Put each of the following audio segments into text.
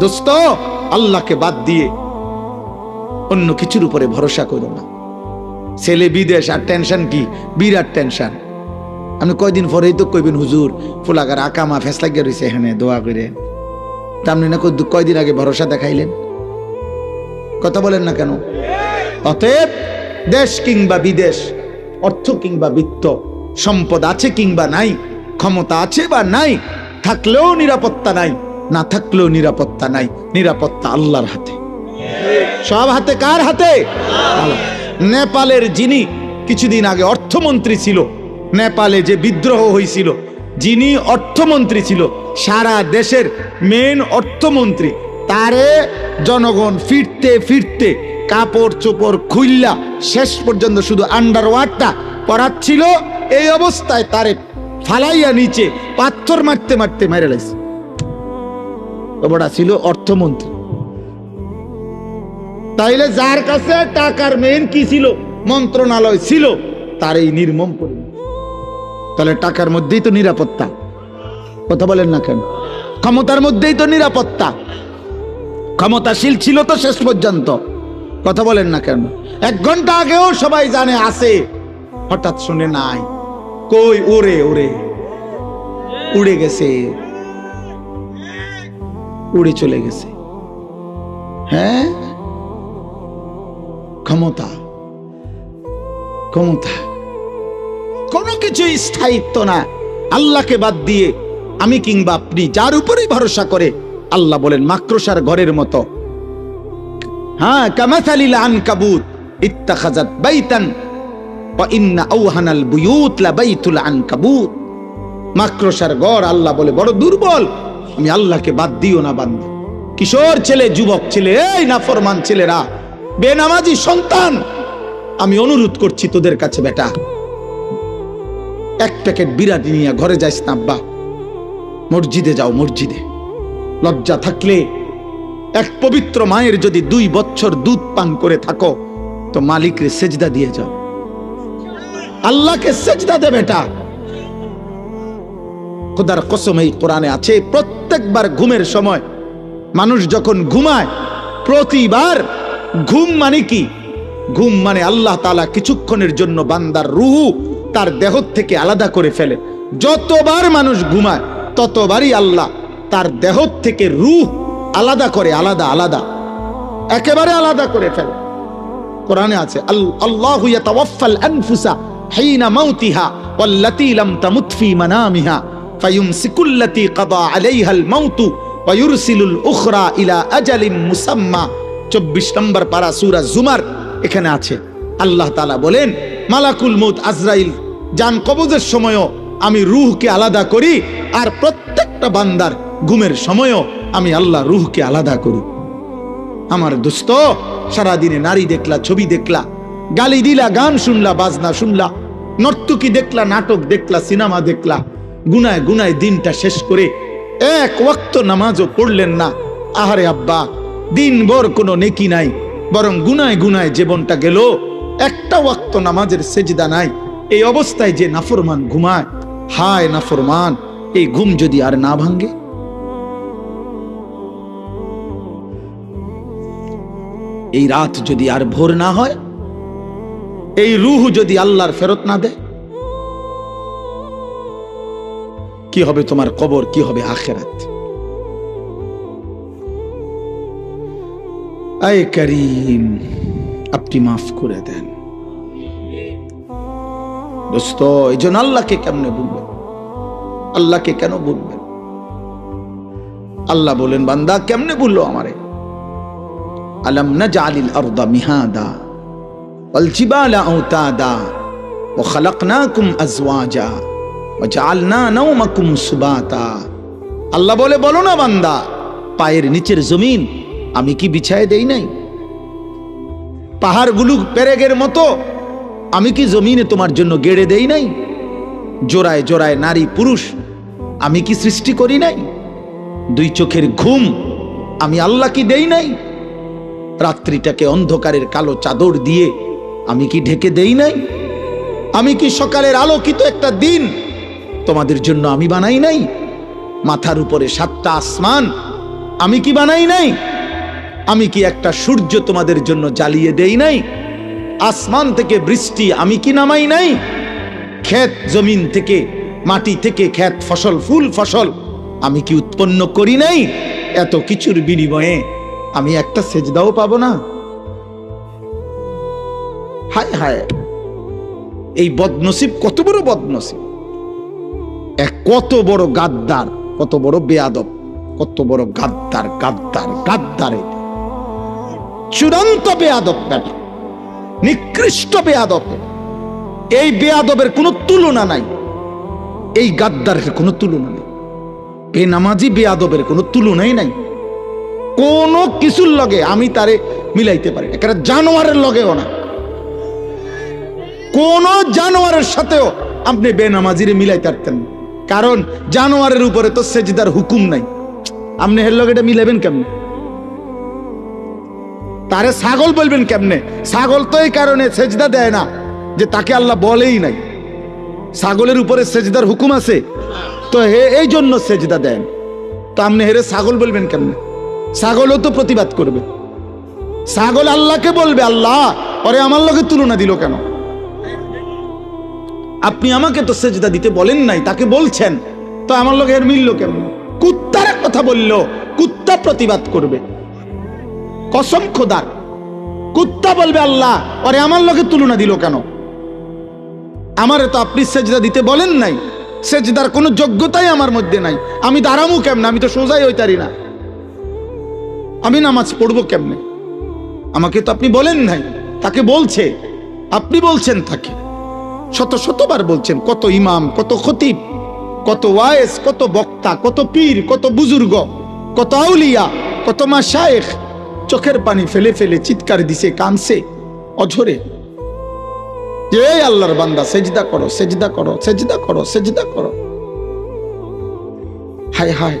দোস্ত, আল্লাহকে বাদ দিয়ে অন্য কিছুর উপরে ভরসা করো না। ছেলে বিদেশ, আর টেনশন কি? বিরাট টেনশন আমি কয়দিন পরেই তো কইবেন, হুজুর, ফুলাগার আকামা ফেস লাগিয়ে রয়েছে এখানে, দোয়া করে। তা আপনি না কয়দিন আগে ভরসা দেখাইলেন? কথা বলেন না কেন? অতএব, দেশ কিংবা বিদেশ, অর্থ কিংবা বৃত্ত, সম্পদ আছে কিংবা নাই, ক্ষমতা আছে বা নাই, থাকলেও নিরাপত্তা নাই। না থাকলেও নিরাপত্তা নাই, নিরাপত্তা আল্লাহর হাতে। সব হাতে কার হাতে? নেপালের যিনি কিছুদিন আগে অর্থমন্ত্রী ছিল, নেপালে যে বিদ্রোহ হয়েছিল, যিনি অর্থমন্ত্রী ছিল, সারা দেশের মেন অর্থমন্ত্রী, তারে জনগণ ফিরতে ফিরতে কাপড় চোপড় খুইল্লা শেষ পর্যন্ত শুধু আন্ডারওয়ারটা পরাচ্ছিল, এই অবস্থায় তারে ফালাইয়া নিচে পাথর মারতে মারতে মেরে লাইছে। ওটা ছিল অর্থমন্ত্রী। তাইলে যার কাছে টাকার মেন কি ছিল? মন্ত্রণালয় ছিল তার এই নির্মম তাহলে টাকার মধ্যেই তো নিরাপত্তা। কথা বলেন না কেন? ক্ষমতার মধ্যেই তো নিরাপত্তা। ক্ষমতাশীল ছিল তো শেষ পর্যন্ত। কথা বলেন না কেন? এক ঘণ্টা আগেও সবাই জানে আছে। হঠাৎ শুনে নাই। কই ওরে ওরে উড়ে গেছে। উড়ে চলে গেছে। হ্যাঁ? ক্ষমতা। ক্ষমতা। কোনো কিছু স্থায়িত্ব না। আল্লাহকে বাদ দিয়ে আমি কিংবা আপনি যার উপরেই ভরসা করে আল্লাহ বলেন মাক্রসার ঘরের মতো। হ্যাঁ কামাথালিল আনকাবুত ইত্তাখাজাত বাইতান ইন্না আওহানাল বুয়ুত লাবাইতুল আনকাবুত। মাক্রসার ঘর আল্লাহ বলে, বড় দুর্বল। আমি আল্লাহকে বাদ দিও না বান্দা। কিশোর ছেলে, যুবক ছেলে, এই নাফরমান ছেলেরা, বেনামাজি সন্তান, আমি অনুরোধ করছি তোদের কাছে বেটা। এক প্যাকেট বিরাটি নিয়ে ঘরে যাইস না আব্বা। মসজিদে যাও, মসজিদে। লজ্জা থাকলে এক পবিত্র মায়ের যদি দুই বছর দুধ পান করে থাকো, তো মালিকরে সেজদা দিয়ে যাও। আল্লাহকে সেজদা দে বেটা। খোদার কসম এই কোরআনে আছে প্রত্যেকবার ঘুমের সময়। মানুষ যখন ঘুমায়, প্রতিবার ঘুম মানে কি? ঘুম মানে আল্লাহ তালা কিছুক্ষণের জন্য বান্দার রুহু তার দেহ থেকে আলাদা করে ফেলে। যতবার মানুষ ঘুমায়, ততবারই আল্লাহ তার দেহ থেকে রুহ আলাদা করে, আলাদা আলাদা, একেবারে আলাদা করে ফেলে। কোরআনে আছে, আল- আল্লাহু মানামিহা। ফায়ুমসিকুল্লাতী কাদা আলাইহাল মাউতু ওয়া ইউরসিলুল উখরা ইলা আজালিম মুসাম্মা। 24 নম্বর পারা জুমার এখানে আছে। আল্লাহ বলেন, মালাকুল আজরাইল কবজের সময়ও আমি আলাদা করি আর প্রত্যেকটা বান্দার ঘুমের সময়ও আমি আল্লাহ রূহকে আলাদা করি। আমার দোস্ত, সারাদিনে নারী দেখলা, ছবি দেখলা, গালি দিলা, গান শুনলা, বাজনা শুনলা, নর্তকী দেখলা, নাটক দেখলা, সিনেমা দেখলা গুনায় গুনায় দিনটা শেষ করে এক ওয়াক্ত নামাজও পড়লেন না। আহারে আব্বা, দিনভর কোনো নেকি নাই, বরং গুনায় গুনায় জীবনটা গেল। একটা ওয়াক্ত নামাজের সেজদা নাই, এই অবস্থায় যে নাফরমান ঘুমায়। হায় নাফরমান, এই ঘুম যদি আর না ভাঙ্গে এই রাত যদি আর ভোর না হয়? এই রুহ যদি আল্লাহর ফেরত না দেয়? কি হবে তোমার কবর কি হবে আখেরাত আয় করিম আপনি মাফ করে দেন দোস্ত এই জন্য আল্লাহকে কেমনে বলবেন আল্লাহকে কেন বলবেন আল্লাহ বলেন বান্দা কেমনে বললো আমারে ألم نجعل الأرض مهادا والجبال أوتادا وخلقناكم أزواجا وجعلنا نومكم سباتا আল্লাহ বলে, বলো না বান্দা, পায়ের নিচের জমিন আমি কি বিছায় দেই নাই? পাহাড়গুলো পেরেগের মতো আমি কি জমিনে তোমার জন্য গেড়ে দেই নাই? জোড়ায় জোড়ায় নারী পুরুষ আমি কি সৃষ্টি করি নাই? দুই চোখের ঘুম আমি আল্লাহ কি দেই নাই? রাত্রিটাকে অন্ধকারের কালো চাদর দিয়ে আমি কি ঢেকে দেই নাই? আমি কি সকালের আলোকিত একটা দিন তোমাদের জন্য আমি বানাই নাই। মাথার উপরে সাতটা আসমান, আমি কি বানাই নাই? আমি কি একটা সূর্য তোমাদের জন্য জ্বালিয়ে দেই নাই? আসমান থেকে বৃষ্টি আমি কি নামাই নাই? ক্ষেত জমিন থেকে, মাটি থেকে ক্ষেত ফসল, ফুল ফসল আমি কি উৎপন্ন করি নাই? এত কিছুর বিনিময়ে আমি একটা সেজদাও পাব না। হায় হায়, এই বদনসিব কত বড় বদনসিব। এক কত বড় গাদ্দার, কত বড় বেয়াদব, কত বড় গাদ্দার গাদ্দার গাদ্দার। চূড়ান্ত বেয়াদব বেটা নিকৃষ্ট বেয়াদব এই বেয়াদবের কোনো তুলনা নাই, এই গাদ্দারের কোনো তুলনা নেই, বেনামাজি বেয়াদবের কোনো তুলনাই নাই কোন কিছুর লগে আমি তারে মিলাইতে পারি না জানোয়ারের লগেও না কোন জানোয়ারের সাথেও আপনি বেনামাজিরে মিলাইতে পারতেন না। কারণ জানোয়ারের উপরে তো সেজদার হুকুম নাই। আপনি হের লগে এটা মিলাবেন কেমনে? তারে ছাগল বলবেন কেমনে? ছাগল তো এই কারণে সেজদা দেয় না যে তাকে আল্লাহ বলেই নাই। ছাগলের উপরে সেজদার হুকুম আছে, তো হে এই জন্য সেজদা দেন। তো আপনি হেরে ছাগল বলবেন কেমনে? ছাগলও তো প্রতিবাদ করবে। ছাগল আল্লাহকে বলবে, আল্লাহ পরে আমার লগে তুলনা দিল কেন? আপনি আমাকে তো সেজদা দিতে বলেন নাই, তাকে বলছেন। তো আমার লগে এর মিলল কেমন? কুত্তার কথা বলল, কুত্তা প্রতিবাদ করবে। কসম খোদার। কুত্তা বলবে, আল্লাহ পরে আমার লগে তুলনা দিল কেন? আমারে তো আপনি সেজদা দিতে বলেন নাই। সেজদার কোনো যোগ্যতাই আমার মধ্যে নাই। আমি দাঁড়ামু কেমনে? আমি তো সোজাই হইতারি না। আমি নামাজ পড়ব কেমনে? আমাকে তো আপনি বলেন নাই, তাকে বলছে। আপনি বলছেন তাকে। শত শতবার বলছেন, কত ইমাম, কত খতিব, কত ওয়ায়েস, কত বক্তা, কত পীর, কত বুজুর্গ, কত আউলিয়া, কত মা শায়েখ চোখের পানি ফেলে ফেলে চিৎকার দিছে কানছে অঝরে। যে আল্লাহর বান্দা, সেজদা করো সেজদা করো সেজদা করো সেজদা করো। হায় হায়।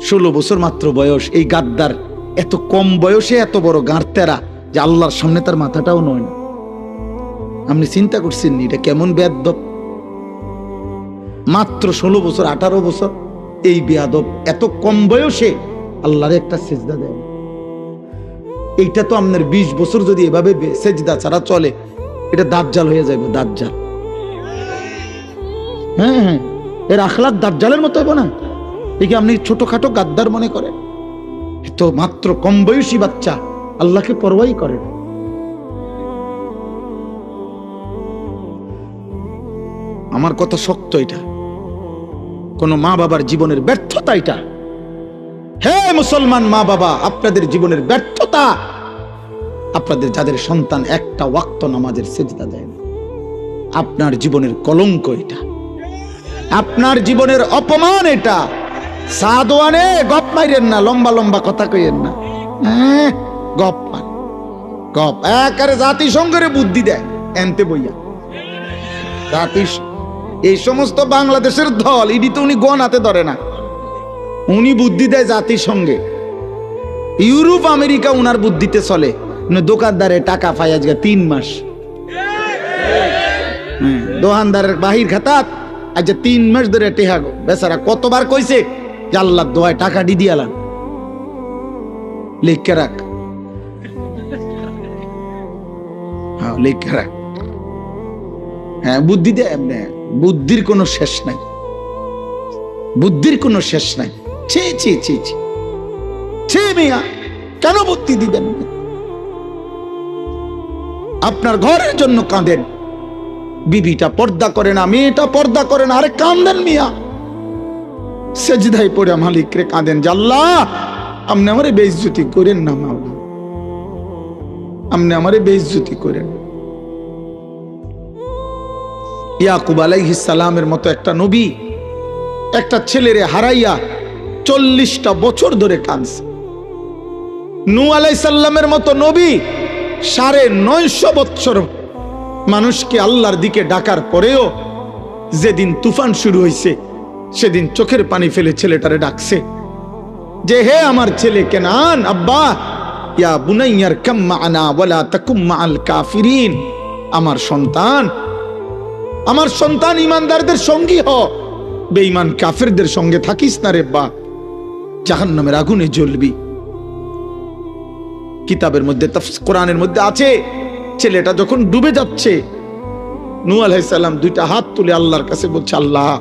ষোলো বছর মাত্র বয়স, এই গাদ্দার এত কম বয়সে এত বড় গাঁড়তেরা যে আল্লাহর সামনে তার মাথাটাও নয় না। আপনি চিন্তা করছেন এটা কেমন বেয়াদব? মাত্র ষোলো বছর, আঠারো বছর, এই বেয়াদব এত কম বয়সে আল্লাহর একটা সেজদা দেয়। এইটা তো আপনার বিশ বছর যদি এভাবে সেজদা ছাড়া চলে, এটা দাজ্জাল হয়ে যাবে, দাজ্জাল। হ্যাঁ হ্যাঁ এর আখলাক দাজ্জালের মতো হবে না। একে আপনি ছোটখাটো গাদ্দার মনে করেন? তো মাত্র কম বয়সী বাচ্চা, আল্লাহকে পরোয়াই করে না। আমার কথা শক্ত এটা। কোন মা বাবার জীবনের ব্যর্থতা এটা। হে মুসলমান মা বাবা আপনাদের জীবনের ব্যর্থতা আপনাদের যাদের সন্তান একটা ওয়াক্ত নামাজের সেজদা দেয় না। আপনার জীবনের কলঙ্ক এটা। আপনার জীবনের অপমান এটা। সাদওয়ানে গপ মাইরেন না লম্বা লম্বা কথা কইেন না। হ্যাঁ, গপ মার। গপ। একারে জাতিসংঘের বুদ্ধি দেয় এনতে বইয়া। জাতিস এই সমস্ত বাংলাদেশের দল ইডি তো উনি গনাতে ধরে না। উনি বুদ্ধি দেয় জাতিসংঘে ইউরোপ আমেরিকা উনার বুদ্ধিতে চলে। দোকানদারে টাকা পাই আজকে তিন মাস। হ্যাঁ, দোকানদারের বাহির খাতাত আজ তিন মাস ধরে টেহা বেচারা কতবার কইছে যে আল্লাহ দোয়ায় টাকা দি দিয়ালাম লিখকে রাখ। হ্যাঁ লিখকে রাখ। হ্যাঁ বুদ্ধি দেয় বুদ্ধির কোনো শেষ নাই। বুদ্ধির কোনো শেষ নাই। মিয়া, কেন বুদ্ধি দিবেন আপনার ঘরের জন্য কাঁদেন। বিবিটা পর্দা করে না মেয়েটা পর্দা করে না আরে কান্দেন মিয়া। সেজদাই পড়ে মালিক রে কাঁদেন জাল্লা আপনি আমারে বেইজ্জতি করেন না, মাওলা। আপনি আমারে বেইজ্জতি করেন। ইয়াকুব আলাইহিস সালামের মতো একটা নবী, একটা ছেলেরে হারাইয়া চল্লিশটা বছর ধরে কাঁদছে। নু আলাইসাল্লামের মতো নবী সাড়ে নয়শো বৎসর মানুষকে আল্লাহর দিকে ডাকার পরেও যেদিন তুফান শুরু হয়েছে সেদিন চোখের পানি ফেলে ছেলেটারে ডাকছে, যে, হে আমার ছেলে কেনান, আব্বা, ইয়া বুনাইয়ার কাম্মা আনা ওয়ালা তাকুম্মা মাআল কাফিরিন, আমার সন্তান আমার সন্তান ইমানদারদের সঙ্গী হ। বেঈমান কাফেরদের সঙ্গে থাকিস না রে বা জাহান্নামের আগুনে জ্বলবি। কিতাবের মধ্যে কোরআনের মধ্যে আছে, ছেলেটা যখন ডুবে যাচ্ছে নু আলাইসাল্লাম দুইটা হাত তুলে আল্লাহর কাছে বলছে, আল্লাহ